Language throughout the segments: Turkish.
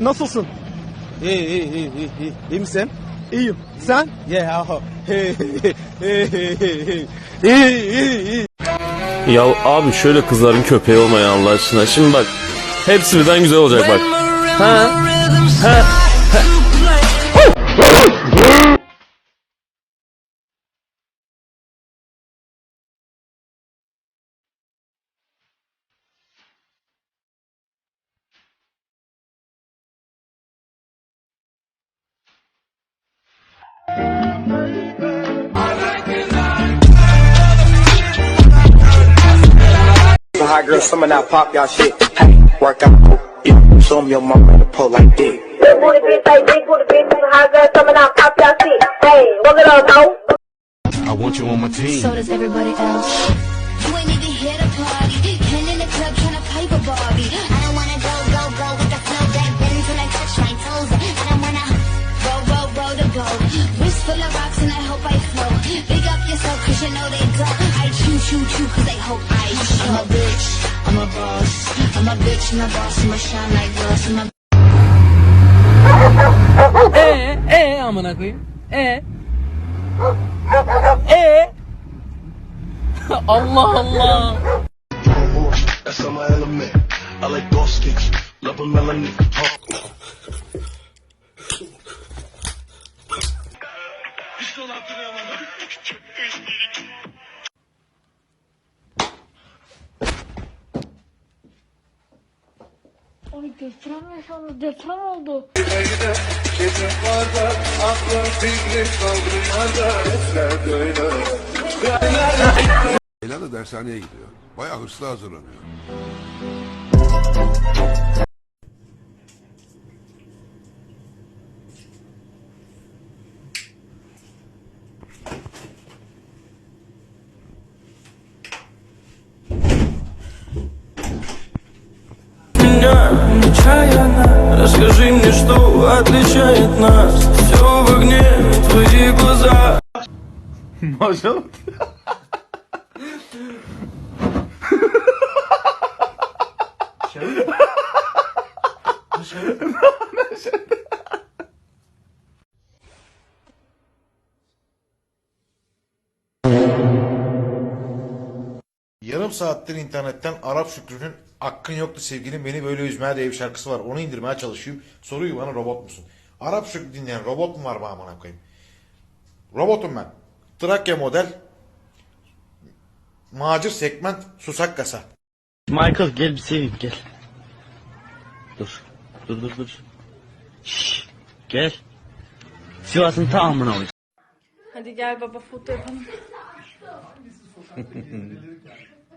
Nasılsın? İyi iyi iyi iyi iyi. İyi misin? İyiyim. Sen? Yeah. oh. Hey, hey, hey, hey, hey, hey. İyi iyi iyi. Ya abi şöyle kızların köpeği olmaya Allah aşkına. Şimdi bak hepsi birden güzel olacak bak. Ha? Ha? The hot girl, some of that pop y'all shit. Hey, work out, yeah. Show 'em your mama in the pole like this. Big booty bitch, like big booty bitch, and hot girls, some coming out, pop y'all shit. Hey, work it up, ho. I want you on my team. So does everybody else. You ain't even here to party. Ken in the club tryna pipe a Barbie. I don't wanna go, go, go with the flow back then until I touch my toes. I don't wanna roll, roll, roll the boat. Wrist full of rocks and I hope I float. Big up yourself cause you know they don't. I chew, chew, chew cause they hope I. I'm a bitch, I'm a boss. I'm a bitch and a boss. I'ma shine like glass. I'm a Ee, ee amına koyayım. Ee. Ee. Allah Allah. Geçen yaşandı deprem oldu. Köyde kedim var da aklım fikrim kaldırmaz da böyle. Leyla da dershaneye gidiyor. Bayağı hırslı hazırlanıyor. girl нечаянно Расскажи мне, что отличает нас Все в огне, твои глаза Maşallah. Yarım saattir internetten Arap Şükrü'nün Hakkın Yoktu Sevgilim Beni Böyle Üzmeye diye bir şarkısı var. Onu indirmeye çalışıyorum. Soruyor bana robot musun? Arap Şükrü dinleyen robot mu var bana amına koyayım? Robotum ben. Trakya model. Macir segment susak kasa. Michael gel bir seveyim gel. Dur. Dur dur dur. Şşş. Gel. Sivas'ın tamamına ol. Hadi gel baba foto yapalım.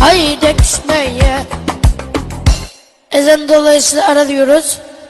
haydi küsmeye Ezan dolayısıyla ara diyoruz